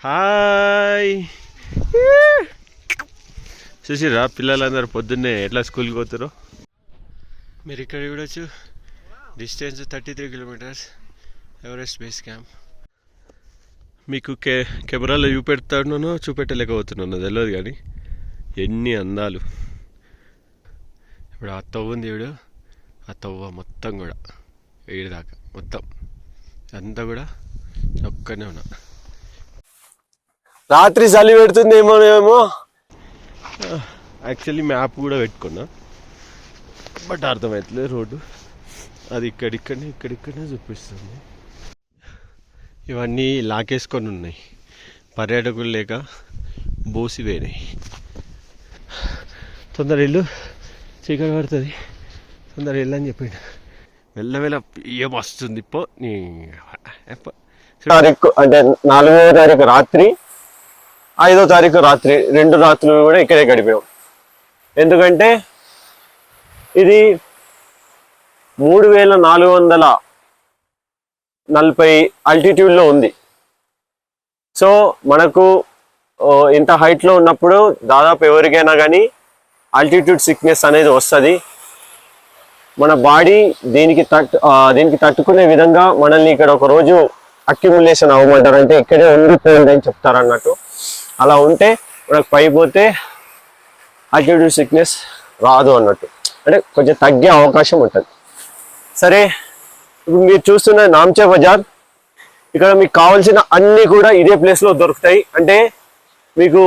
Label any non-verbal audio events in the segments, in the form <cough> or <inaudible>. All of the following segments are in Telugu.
హాయ్. <laughs> చూసిరా పిల్లలందరూ పొద్దున్నే ఎట్లా స్కూల్కి పోతారో మీరు ఇక్కడ చూడొచ్చు. Distance thirty three kilometres Everest base camp. మీకు కె కెమెరాలో చూపెడతాను చూపెట్టలేకపోతున్నాను తెలియదు కానీ ఎన్ని అందాలు. ఇప్పుడు ఆ తవ్వ ఉంది చూడు. ఆ తవ్వ మొత్తం కూడా ఏడు దాకా మొత్తం. అంతా కూడా ఒక్కనే ఉన్నా. రాత్రి చలి పెడుతుంది ఏమో. ఏమో యాక్చువల్లీ మ్యాప్ కూడా పెట్టుకున్నా. బట్ అర్థమవుతలేదు రోడ్డు. అది ఇక్కడిక్కడనే ఇక్కడిక్కడనే చూపిస్తుంది. ఇవన్నీ లాకేసుకొని ఉన్నాయి. పర్యాటకులు లేక బోసిపోయినాయి. తొందర ఇల్లు చీకటి పడుతుంది. తొందర ఇల్లు అని చెప్పిండు వెళ్ళవెళ్ళ ఏం వస్తుంది. పో నీ అంటే నాలుగో తారీఖు రాత్రి ఐదో తారీఖు రాత్రి రెండు రాత్రులు కూడా ఇక్కడే గడిపాం. ఎందుకంటే ఇది మూడు వేల నాలుగు వందల నలభై అల్టిట్యూడ్లో ఉంది. సో మనకు ఇంత హైట్లో ఉన్నప్పుడు దాదాపు ఎవరికైనా కానీ అల్టిట్యూడ్ సిక్నెస్ అనేది వస్తుంది. మన బాడీ దీనికి తట్టు దీనికి తట్టుకునే విధంగా మనల్ని ఇక్కడ ఒక రోజు అక్యుములేషన్ అవ్వమంటారు అంటే ఇక్కడే ఉండిపోయింది అని చెప్తారన్నట్టు. అలా ఉంటే మనకు పైపోతే ఆల్టిట్యూడ్ సిక్నెస్ రాదు అన్నట్టు. అంటే కొంచెం తగ్గే అవకాశం ఉంటుంది. సరే ఇప్పుడు మీరు చూస్తున్న నామ్చే బజార్ ఇక్కడ మీకు కావాల్సిన అన్నీ కూడా ఇదే ప్లేస్లో దొరుకుతాయి. అంటే మీకు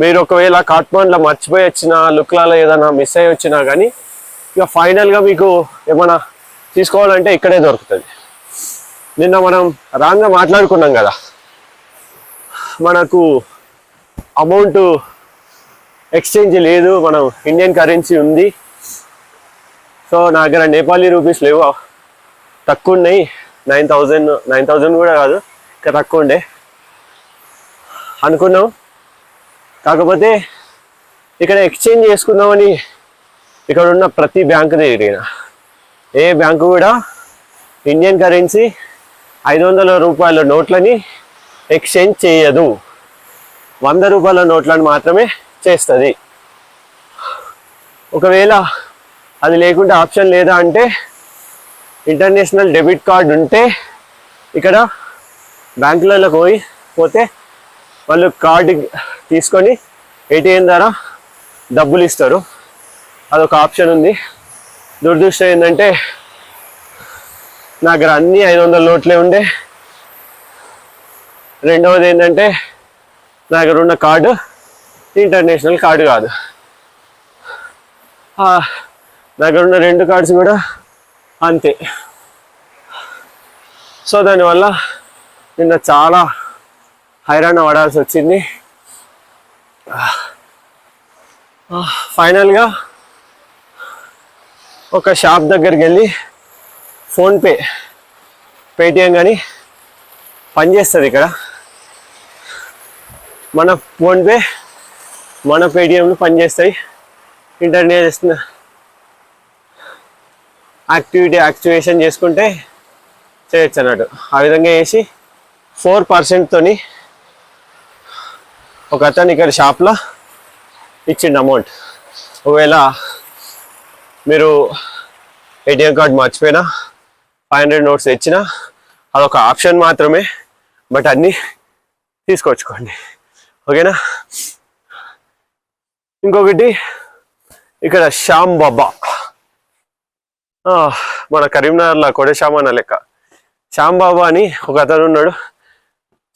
మీరు ఒకవేళ కాట్మాండ్లో మర్చిపోయి వచ్చిన లుక్లలో ఏదైనా మిస్ అయ్యి వచ్చినా కానీ ఇక ఫైనల్గా మీకు ఏమైనా తీసుకోవాలంటే ఇక్కడే దొరుకుతుంది. నిన్న మనం రాంగా మాట్లాడుకున్నాం కదా. మనకు అమౌంట్ ఎక్స్చేంజ్ లేదు మనం ఇండియన్ కరెన్సీ ఉంది. సో నా దగ్గర నేపాలీ రూపీస్ లేవు? తక్కువ ఉన్నాయి. నైన్ థౌజండ్ నైన్ థౌజండ్ కూడా కాదు. ఇంకా తక్కువ ఉండే. అనుకున్నాం. కాకపోతే ఇక్కడ ఎక్స్చేంజ్ చేసుకుందామని ఇక్కడ ఉన్న ప్రతి బ్యాంకు తిరిగిన ఏ బ్యాంకు కూడా ఇండియన్ కరెన్సీ ఐదు వందల రూపాయల నోట్లని ఎక్స్చేంజ్ చేయదు. వంద రూపాయల నోట్లను మాత్రమే చేస్తుంది. ఒకవేళ అది లేకుంటే ఆప్షన్ లేదా అంటే ఇంటర్నేషనల్ డెబిట్ కార్డు ఉంటే ఇక్కడ బ్యాంకులలోకి పోయి పోతే వాళ్ళు కార్డు తీసుకొని ఏటీఎం ద్వారా డబ్బులు ఇస్తారు. అదొక ఆప్షన్ ఉంది. దురదృష్టం ఏంటంటే నా దగ్గర అన్ని ఐదు వందల నోట్లే ఉండే. రెండవది ఏంటంటే నా దగ్గర ఉన్న కార్డు ఇంటర్నేషనల్ కార్డు కాదు. నా దగ్గర ఉన్న రెండు కార్డ్స్ కూడా అంతే. సో దానివల్ల నిన్న చాలా హైరాణ పడాల్సి వచ్చింది. ఫైనల్గా ఒక షాప్ దగ్గరికి వెళ్ళి ఫోన్పే పేటిఎం కానీ పనిచేస్తుంది ఇక్కడ. మన ఫోన్పే మన పేటిఎంలు పనిచేస్తాయి. ఇంటర్నేషనల్ యాక్టివిటీ యాక్టివేషన్ చేసుకుంటే చేయొచ్చు అన్నట్టు. ఆ విధంగా చేసి ఫోర్ పర్సెంట్తోని ఒక అతను ఇక్కడ షాప్లో ఇచ్చిండు అమౌంట్ ఒకవేళ మీరు ఏటీఎం కార్డ్ మర్చిపోయినా ఫైవ్ హండ్రెడ్ నోట్స్ తెచ్చినా అదొక ఆప్షన్ మాత్రమే. బట్ అన్నీ తీసుకొచ్చుకోండి ఓకేనా? ఇంకొకటి ఇక్కడ శ్యామ్ బాబా. మన కరీంనగర్లో కొడశ్యామ్ అన్న లెక్క. శ్యామ్ బాబా అని ఒక అతను ఉన్నాడు.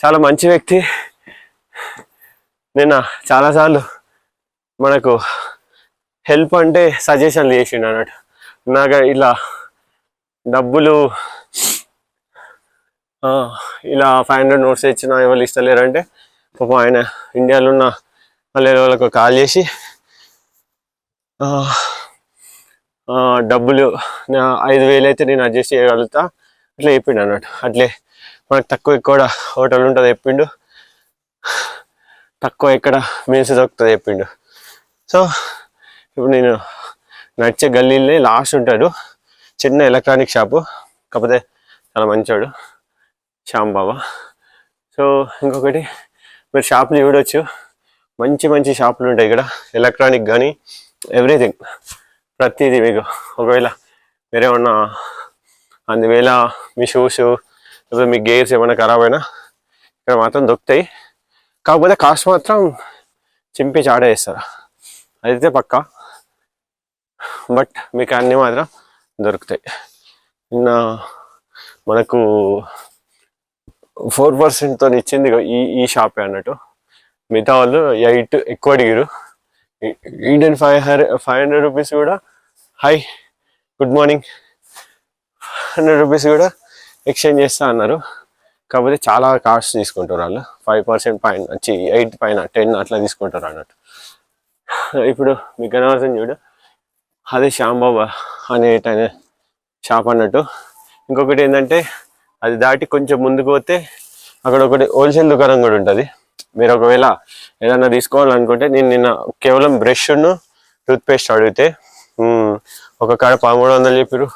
చాలా మంచి వ్యక్తి. నిన్న చాలాసార్లు మనకు హెల్ప్ అంటే సజెషన్లు చేసిండు అన్నట్టు. నాకు ఇలా డబ్బులు ఇలా ఫైవ్ హండ్రెడ్ నోట్స్ ఇచ్చిన ఎవరు ఇస్తలేరంటే పాపం ఆయన ఇండియాలో ఉన్న మళ్ళీ వాళ్ళకు కాల్ చేసి డబ్బులు నా ఐదు వేలు అయితే నేను అడ్జస్ట్ చేయగలుగుతా అట్లా చెప్పిండు అన్నట్టు. అట్లే మనకు తక్కువ ఎక్కువ హోటల్ ఉంటుంది చెప్పిండు. తక్కువ ఎక్కడ మీల్స్ దొరుకుతుంది చెప్పిండు. సో ఇప్పుడు నేను నడిచే గల్లీలే లాస్ట్ ఉంటాడు. చిన్న ఎలక్ట్రానిక్ షాపు. కాకపోతే చాలా మంచోడు. శ్యాంబాబా సో ఇంకొకటి మీరు షాప్ని చూడొచ్చు. మంచి మంచి షాపులు ఉంటాయి ఇక్కడ. ఎలక్ట్రానిక్ కానీ ఎవ్రీథింగ్ ప్రతిదీ మీకు. ఒకవేళ మీరేమన్నా అందువేళ మీ షూస్ లేకపోతే మీ గేర్స్ ఏమైనా ఖరాబ్ అయినా ఇక్కడ మాత్రం దొరుకుతాయి. కాకపోతే కాస్ట్ మాత్రం చింపి చాడేస్తారు అదైతే పక్కా. బట్ మీకు అన్నీ మాత్రం దొరుకుతాయి. నిన్న మనకు ఫోర్ పర్సెంట్తో ఇచ్చింది ఈ ఈ షాపే అన్నట్టు. మిగతా వాళ్ళు ఎయిట్ ఎక్కువ అడిగారు and five hundred five hundred rupees కూడా hi good morning. Hundred rupees కూడా ఎక్స్చేంజ్ చేస్తా అన్నారు. కాకపోతే చాలా కాస్ట్ తీసుకుంటారు వాళ్ళు. ఫైవ్ పర్సెంట్ పైన వచ్చి ఎయిట్ పైన టెన్ అట్లా తీసుకుంటారు అన్నట్టు. ఇప్పుడు మీకు కనబడుతుంది చూడు. అదే శ్యాంబాబా అనే షాప్ అన్నట్టు. ఇంకొకటి ఏంటంటే అది దాటి కొంచెం ముందుకు పోతే అక్కడ ఒకటి హోల్సేల్ దుకాణం కూడా ఉంటుంది. మీరు ఒకవేళ ఏదైనా తీసుకోవాలనుకుంటే నేను నిన్న కేవలం బ్రష్ను టూత్పేస్ట్ అడిగితే ఒక కాడ పదమూడు వందలు చెప్పారు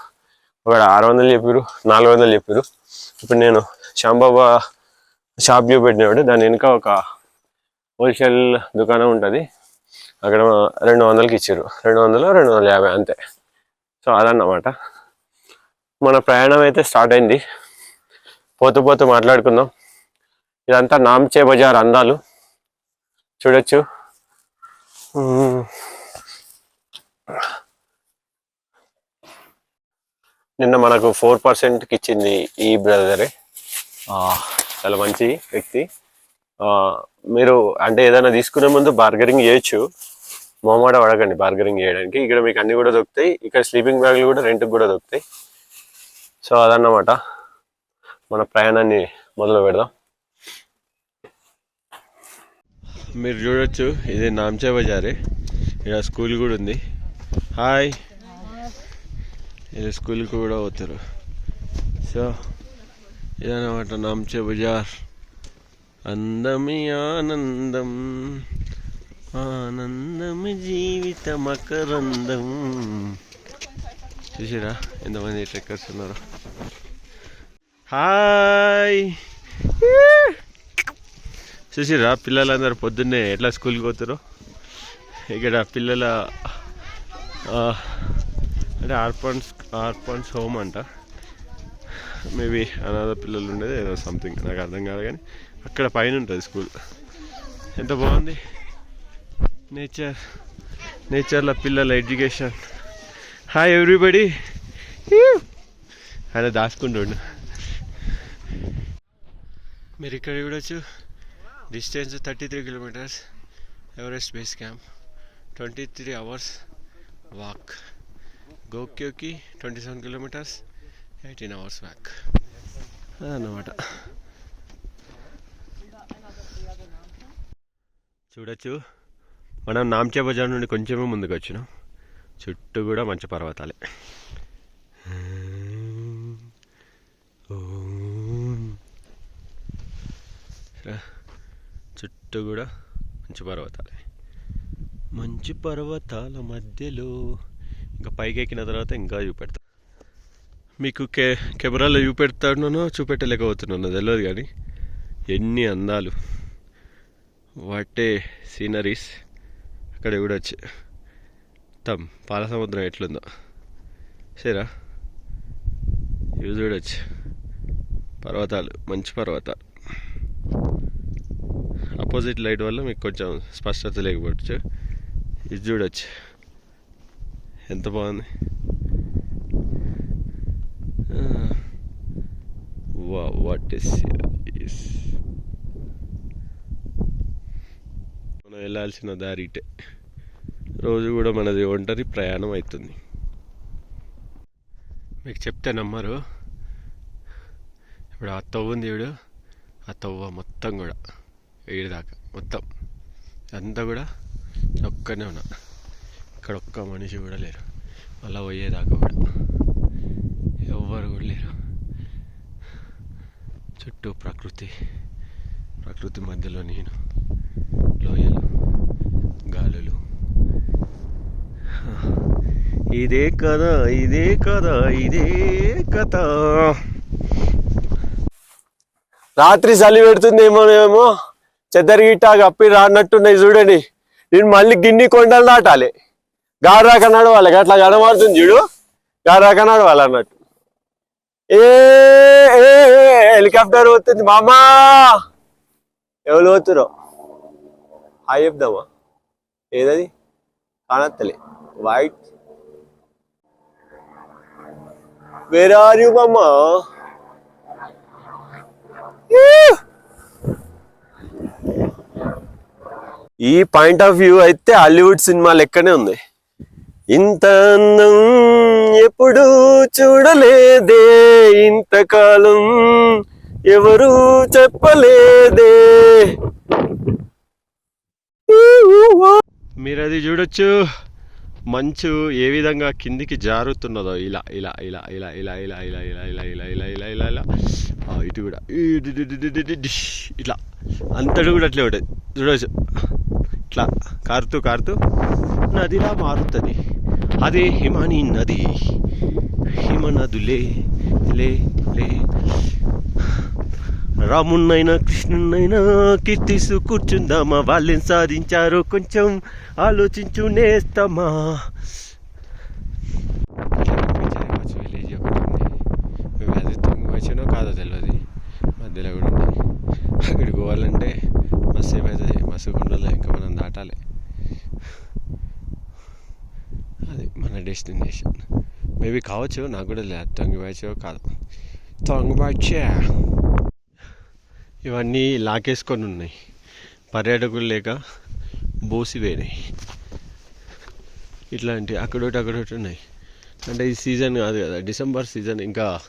ఒక ఆరు వందలు చెప్పారు నాలుగు వందలు చెప్పారు ఇప్పుడు నేను శ్యాంబాబా షాప్ చూపెట్టినాడు దాని వెనుక ఒక హోల్సేల్ దుకాణం ఉంటుంది. అక్కడ రెండు వందలకి ఇచ్చారు రెండు వందలు రెండు వందల యాభై అంతే. సో అదన్నమాట. మన ప్రయాణం అయితే స్టార్ట్ అయింది. పోతూ పోతూ మాట్లాడుకుందాం. ఇదంతా నామ్చే బజార్ అందాలు. చూడొచ్చు. నిన్న మనకు ఫోర్ పర్సెంట్కి ఇచ్చింది ఈ బ్రదరే. చాలా మంచి వ్యక్తి. మీరు అంటే ఏదైనా తీసుకునే ముందు బార్గరింగ్ చేయొచ్చు. మొహమాట పడకండి బార్గరింగ్ చేయడానికి. ఇక్కడ మీకు అన్ని కూడా దొరుకుతాయి. ఇక్కడ స్లీపింగ్ బ్యాగ్లు కూడా రెంట్కి కూడా దొరుకుతాయి. సో అదన్నమాట. మన ప్రయాణాన్ని మొదలు పెడదాం. మీరు చూడొచ్చు ఇది నాంచే బజారే. ఇక్కడ స్కూల్ కూడా ఉంది. హాయ్ ఇది స్కూల్ కూడా పోతారు. సో ఇదన్నమాట నాంచే బజార్. అందమి ఆనందం ఆనందమి జీవిత మకరందం. చూసిరా? ఎంతమంది ట్రెక్కర్స్ ఉన్నారు హాయ్. <laughs> చూసిరా పిల్లలందరూ పొద్దున్నే ఎట్లా స్కూల్కి పోతారు ఇక్కడ పిల్లల అంటే ఆర్పన్స్ ఆర్పన్స్ హోమ్ అంట. మేబీ అనాథ పిల్లలు ఉండేది ఏదో సంథింగ్ నాకు అర్థం కాదు కానీ అక్కడ పైన ఉంటుంది స్కూల్. ఎంత బాగుంది? నేచర్ నేచర్లో పిల్లల ఎడ్యుకేషన్. హాయ్ ఎవ్రీబడి ఆయన దాచుకుంటుండు. మీరు ఇక్కడ చూడొచ్చు. Distance thirty three kilometres Everest base camp twenty three hours walk గోక్యోకి twenty seven kilometres eighteen hours walk అదన్నమాట. చూడొచ్చు. మనం నామ్చే బజార్ నుండి కొంచెమే ముందుకు వచ్చినాం చుట్టూ కూడా మంచి పర్వతాలే. చుట్టూ కూడా మంచి పర్వతాలే. మంచి పర్వతాల మధ్యలో ఇంకా పైకి ఎక్కిన తర్వాత ఇంకా చూపెడతా మీకు కె కెమెరాలో చూపెడతానో చూపెట్టలేకపోతున్నాను తెలియదు కానీ ఎన్ని అందాలు. వాటే సీనరీస్ అక్కడ చూడొచ్చు తమ్ పాల సముద్రం ఎట్లుందో. సరేరా? ఇవి చూడొచ్చు. పర్వతాలు మంచి పర్వతాలు. అపోజిట్ లైట్ వల్ల మీకు కొంచెం స్పష్టత లేకపోవచ్చు. ఇది చూడొచ్చు. ఎంత బాగుంది. వా వాట్ ఇస్ మనం వెళ్ళాల్సిన దారి ఇటే. రోజు కూడా మనది ఒంటరి ప్రయాణం అవుతుంది మీకు చెప్తే నమ్మరు. ఇప్పుడు ఆ తవ్వు ఉంది చూడు. ఆ తవ్వ మొత్తం కూడా. ఏడు దాకా మొత్తం. అంతా కూడా ఒక్కనే ఉన్నా. ఇక్కడ ఒక్క మనిషి కూడా లేరు. అలా పోయేదాకా కూడా. ఎవ్వరు కూడా లేరు. చుట్టూ ప్రకృతి. ప్రకృతి మధ్యలో నేను. లోయలు గాలులు. ఇదే కదా ఇదే కదా ఇదే కథ. రాత్రి చలి పెడుతుందేమోనేమో. ఏమో గిట్ట కప్పి రానట్టున్నాయి చూడండి నేను మళ్ళీ గిన్ని కొండలు దాటాలి. గారాక నడవాలి. అట్లా కనబడుతుంది చూడు. గారాక నడవాలి అన్నట్టు. ఏ హెలికాప్టర్ పోతుంది మామా. ఎవరు పోతురో హాయ్ చెప్దామా? ఏదది? కానత్తలే. వైట్ వేర్ ఆర్ యు మామా? ఈ పాయింట్ ఆఫ్ వ్యూ అయితే హాలీవుడ్ సినిమా లెక్కనే ఉంది. ఇంత అందం ఎప్పుడు చూడలేదే ఇంతకాలం ఎవరు చెప్పలేదే. మీరు అది చూడొచ్చు. మంచు ఏ విధంగా కిందికి జారుతున్నదో ఇలా ఇలా ఇలా ఇలా ఇలా ఇలా ఇలా ఇలా ఇలా ఇలా ఇలా ఇలా ఇలా ఇలా ఇటు కూడా ఇట్లా అంతటి కూడా అట్లే ఉంటుంది చూడవచ్చు ఇట్లా కారుతూ కారుతూ నదిలా మారుతుంది అదే హిమాని నది హిమ నదులే లే లే రామున్నైనా కృష్ణున్నైనా కీర్తిస్తూ కూర్చుందామా వాళ్ళేం సాధించారో కొంచెం ఆలోచించు నేస్తామా విలేజ్ మేము అది తొంగి కాదో తెలియదు మధ్యలో కూడా ఉంది అక్కడికి పోవాలంటే మస్తు ఏమవుతుంది మస్తు కొండలో ఇంకా మనం దాటాలి అది మన డెస్టినేషన్ మేబీ కావచ్చు నాకు కూడా లేదు తొంగి కాదు తొంగి ఇవన్నీ లాకేసుకొని ఉన్నాయి. పర్యాటకులు లేక బోసిపోయినాయి ఇట్లాంటి అక్కడోటి అక్కడోటి ఉన్నాయి. అంటే ఈ సీజన్ కాదు కదా డిసెంబర్ సీజన్. ఇంకా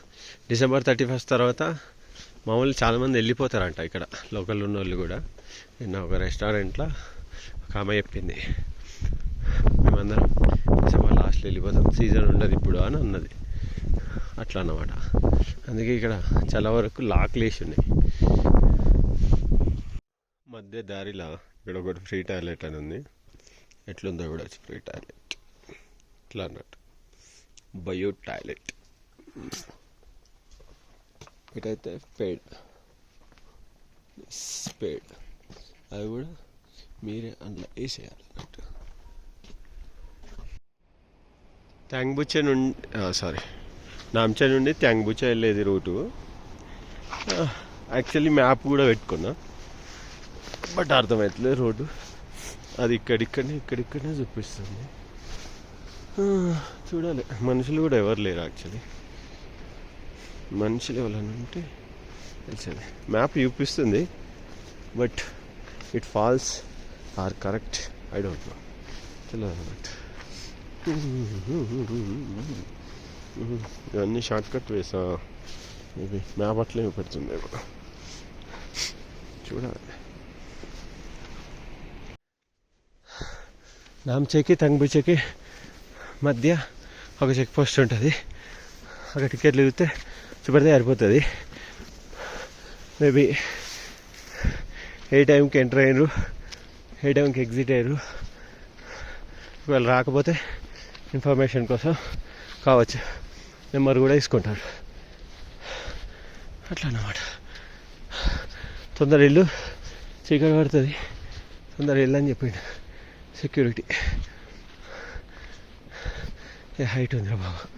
డిసెంబర్ థర్టీ ఫస్ట్ తర్వాత మామూలు చాలామంది వెళ్ళిపోతారంట ఇక్కడ లోకల్ ఉన్న వాళ్ళు కూడా. నిన్న ఒక రెస్టారెంట్లో ఒక ఆమె చెప్పింది. మేమందరం డిసెంబర్ లాస్ట్లో వెళ్ళిపోతాం సీజన్ ఉండదు ఇప్పుడు అని అన్నది. అట్లా అన్నమాట. అందుకే ఇక్కడ చాలా వరకు లాక్లు వేసి ఉన్నాయి. మధ్య దారిలో ఇక్కడ ఒకటి ఫ్రీ టాయిలెట్ అని ఉంది. ఎట్లుందో కూడా ఫ్రీ టాయిలెట్. ఇట్లా అన్నట్టు. Bio toilet. ఇటైతే పేడ్ పేడ్ అది కూడా మీరే అందులో వేసేయాలి అన్నట్టు. ట్యాంగ్బుచ్చ నుండి సారీ నాంచ నుండి ట్యాంగ్బుచ్చ వెళ్ళేది రూటు. యాక్చువల్లీ మ్యాప్ కూడా పెట్టుకున్నా. బట్ అర్థమవుతలేదు రోడ్డు. అది ఇక్కడిక్కడనే ఇక్కడిక్కడనే చూపిస్తుంది. చూడాలి. మనుషులు కూడా ఎవరు లేరు యాక్చువల్లీ మనుషులు ఎవరైనా ఉంటే తెలిసేది మ్యాప్ చూపిస్తుంది but it false or correct I don't know తెలియదు బట్ ఇవన్నీ షార్ట్ కట్ వేసా మేబీ మ్యాప్ అట్లే పెడుతుంది చూడాలి. నాంచేకి తంగ్బుచేకి మధ్య ఒక చెక్ పోస్ట్ ఉంటుంది అక్కడ టికెట్లు ఇస్తే చూపెడితే సరిపోతుంది మేబీ ఏ టైంకి ఎంటర్ అయ్యారు ఏ టైంకి ఎగ్జిట్ అయ్యారు ఒకవేళ రాకపోతే ఇన్ఫర్మేషన్ కోసం కావచ్చు. నెంబర్ కూడా తీసుకుంటారు. అట్లా అన్నమాట. తొందర ఇల్లు చీకటి పడుతుంది. తొందర ఇల్లు అని చెప్పిండు. సెక్యూరిటీ. ఏ హైట్ ఉందిరా బాబు?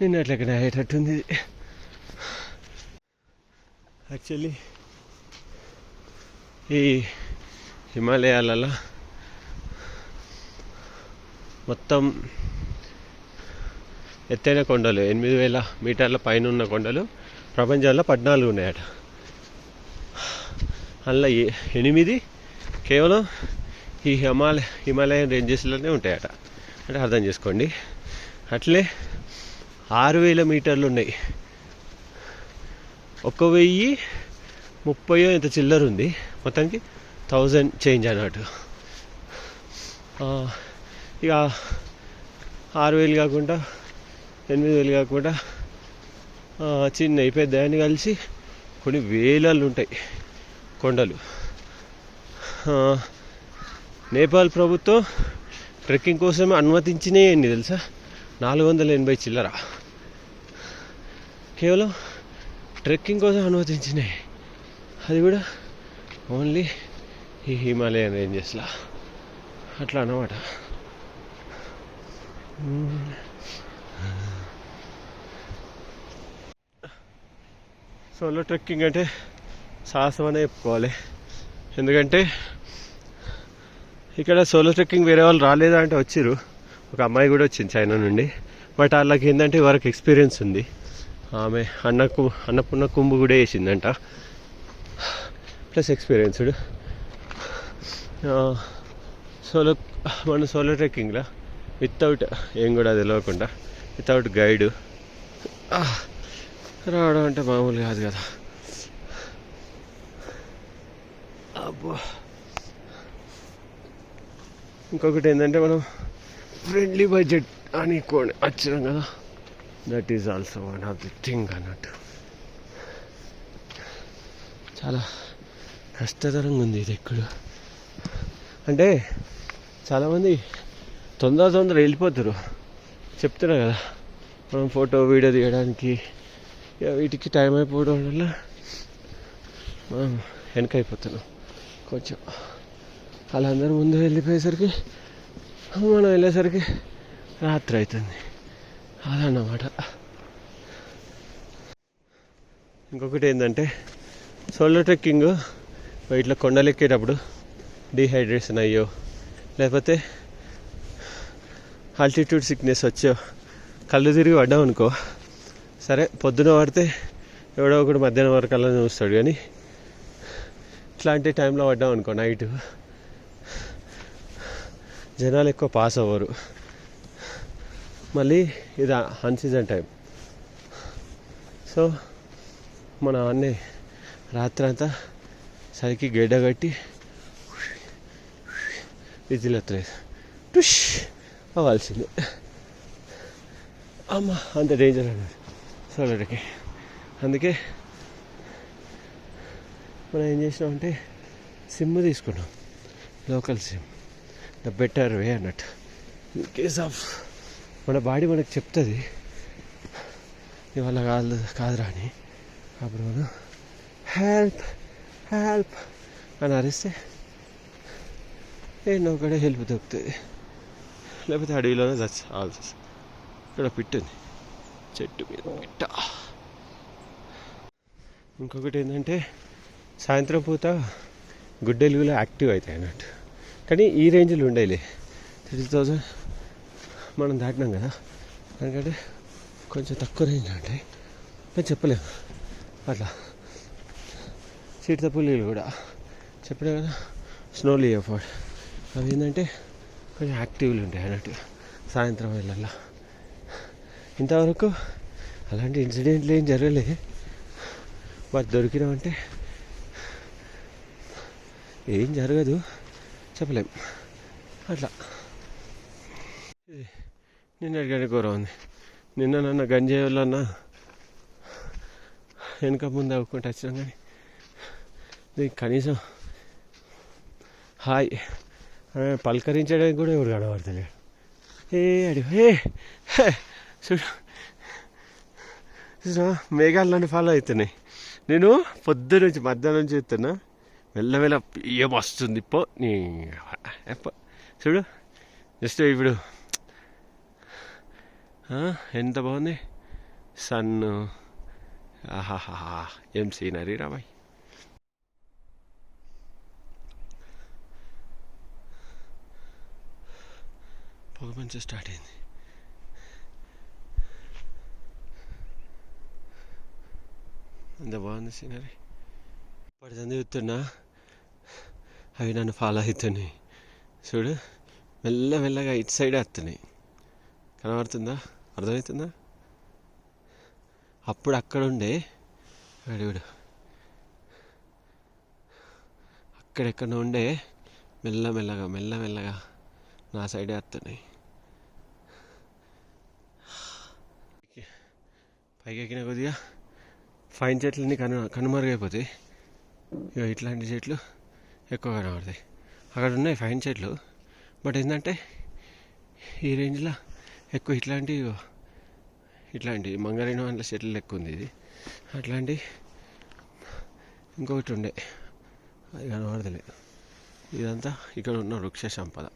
నిన్న అట్లకనే హైట్ అట్టుంది? యాక్చువల్లీ ఈ హిమాలయాలలో మొత్తం ఎత్తైన కొండలు ఎనిమిది వేల మీటర్ల పైన ఉన్న కొండలు ప్రపంచంలో పద్నాలుగు ఉన్నాయట. అందులో ఎనిమిది కేవలం ఈ హిమాలయ హిమాలయన్ రేంజెస్లోనే ఉంటాయట. అంటే అర్థం చేసుకోండి. అట్లే ఆరు వేల మీటర్లు ఉన్నాయి ఒక వెయ్యి ముప్పయో ఇంత చిల్లర ఉంది. మొత్తానికి థౌజండ్ చేంజ్ అన్నట్టు. ఇక ఆరు వేలు కాకుండా ఎనిమిది వేలు కాకుండా చిన్న అయిపోయి దాన్ని కలిసి కొన్ని వేలలు ఉంటాయి. కొండలు. నేపాల్ ప్రభుత్వం ట్రెక్కింగ్ కోసం అనుమతించినాయి ఎన్ని తెలుసా? నాలుగు వందల ఎనభై చిల్లర. కేవలం ట్రెక్కింగ్ కోసం అనుమతించినాయి అది కూడా ఓన్లీ ఈ హిమాలయన్ రేంజెస్లా. అట్లా అన్నమాట. సోలో ట్రెక్కింగ్ అంటే సాహసం అనే చెప్పుకోవాలి. ఎందుకంటే ఇక్కడ సోలో ట్రెక్కింగ్ వేరే వాళ్ళు రాలేదా అంటే వచ్చిర్రు. ఒక అమ్మాయి కూడా వచ్చింది చైనా నుండి. బట్ వాళ్ళకి ఏంటంటే వరకు ఎక్స్పీరియన్స్ ఉంది. ఆమె అన్నకు అన్నపూర్ణ కుంభు కూడా వేసిందంట. Plus experienced. సోలో మన సోలో ట్రెక్కింగ్లో వితౌట్ ఏం కూడా తెలియకుండా వితౌట్ గైడ్. రావడం అంటే మామూలు కాదు కదా. అబ్బో. ఇంకొకటి ఏంటంటే మనం ఫ్రెండ్లీ బడ్జెట్ అని కొని వచ్చినాం కదా. That is also one of the thing అన్నట్టు. చాలా కష్టతరంగా ఉంది ఇది ఎక్కడ. అంటే చాలామంది తొందర తొందర వెళ్ళిపోతారు. చెప్తున్నా కదా మనం ఫోటో వీడియో తీయడానికి వీటికి టైం అయిపోవడం వల్ల మనం వెనక అయిపోతున్నాం కొంచెం. వాళ్ళందరూ ముందు వెళ్ళిపోయేసరికి మనం వెళ్ళేసరికి రాత్రి అవుతుంది. అదన్నమాట. ఇంకొకటి ఏంటంటే సోలో ట్రెక్కింగ్ ఇట్లా కొండలు ఎక్కేటప్పుడు అయ్యో లేకపోతే ఆల్టిట్యూడ్ సిక్నెస్ వచ్చో కళ్ళు తిరిగి పడ్డాం అనుకో సరే పొద్దున పడితే ఎవడో ఒకడు మధ్యాహ్నం వరకు అలా చూస్తాడు. కానీ ఇట్లాంటి టైంలో పడ్డాం అనుకో నైట్. జనాలు ఎక్కువ పాస్ అవ్వరు. మళ్ళీ ఇది అన్సీజన్ టైం సో మన అన్నీ రాత్రి అంతా సరికి గడ్డ కట్టి విజిల్ ఎత్తలేదు టుష్ అవ్వాల్సిందే. అమ్మ అంత డేంజర్ అన్నది. సోలర్కి అందుకే మనం ఏం చేసినామంటే సిమ్ తీసుకున్నాం. Local sim the better way అన్నట్టు. ఇన్ కేస్ ఆఫ్ మన బాడీ మనకు చెప్తుంది ఇవాళ కాదు కాదురా అని. అప్పుడు మనం హెల్ప్ హెల్ప్ అని అరిస్తే ఎన్నో ఒకటే హెల్ప్ దొరుకుతుంది? లేకపోతే అడవిలోనే చచ్చి ఆల్సి ఇక్కడ పిట్టుంది చెట్టు మీద పిట్ట ఇంకొకటి ఏంటంటే సాయంత్రం పూత గుడ్డెలుగులో యాక్టివ్ అవుతాయి అన్నట్టు. కానీ ఈ రేంజ్లో ఉండేలే. త్రీ థౌజండ్ మనం దాటినాం కదా. ఎందుకంటే కొంచెం తక్కువ రేంజ్ ఉంటాయి నేను చెప్పలేము అట్లా. చీడతపుల్లీలు కూడా. చెప్పినా కదా? స్నో లియోఫర్డ్ అవి ఏంటంటే కొంచెం యాక్టివ్లు ఉంటాయి అన్నట్టు. సాయంత్రం వేళల్లో. ఇంతవరకు అలాంటి ఇన్సిడెంట్లు ఏం జరగలే. బట్ దొరికినామంటే ఏం జరగదు. చెప్పలేం. అట్లా. ఇది నిన్న కూర ఉంది నిన్న నన్న గంజాయి వల్ల వెనక ముందు అవ్వకుంటూ వచ్చినాం కానీ దీనికి కనీసం హాయ్ పలకరించడానికి కూడా ఎవరు కనబడతలేడు ఏ అడి ఏ చూడు. చూసినా మేఘాలు ఫాలో అవుతున్నాయి. నేను పొద్దు నుంచి మధ్యాహ్నం నుంచి చెప్తున్నా మెల్లమెల్ల ఏం వస్తుంది? పో నీ చూడు జస్ట్ ఇప్పుడు ఎంత బాగుంది. సన్ ఆహాహా ఏం సీనరీ రాబాయ్ పొగ మంచి స్టార్ట్ అయింది. ఎంత బాగుంది సీనరీ. పడుతుంది చూస్తున్నా అవి నన్ను ఫాలో అవుతున్నాయి. చూడు మెల్ల మెల్లగా ఇటు సైడ్ వస్తున్నాయి. కనబడుతుందా? అర్థమవుతుందా? అప్పుడు అక్కడ ఉండే అడుగుడు అక్కడెక్కడ ఉండే మెల్ల మెల్లగా మెల్ల మెల్లగా నా సైడే వస్తున్నాయి. పైకి ఎక్కిన కొద్దిగా ఫైన్ చెట్లన్నీ కను కనుమరుగైపోతాయి. ఇక ఇట్లాంటి చెట్లు ఎక్కువ కనబడతాయి అక్కడ ఉన్నాయి ఫైన్ చెట్లు బట్ ఏంటంటే ఈ రేంజ్లో ఎక్కువ ఇట్లాంటి ఇట్లాంటి మంగళిన వాళ్ళ చెట్లు ఎక్కువ ఉంది ఇది. అట్లాంటి ఇంకొకటి ఉండే అది కనబడతలేదు ఇదంతా ఇక్కడ ఉన్న వృక్ష సంపద.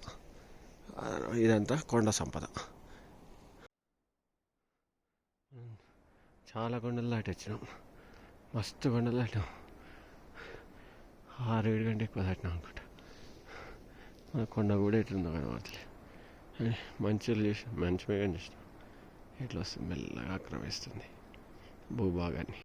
ఇదంతా కొండ సంపద. చాలా కొండలు దాటి వచ్చినాం మస్తు కొండలు దాటాం. ఆరు ఏడు గంట ఎక్కువ దాటినా అనుకుంటా. మన కొండ కూడా ఎట్లుందో కనబడతలేదు అని మంచులు చేసి మంచి మేఘం చేసినాం ఎట్లా వస్తుంది? మెల్లగా ఆక్రమిస్తుంది భూభాగాన్ని.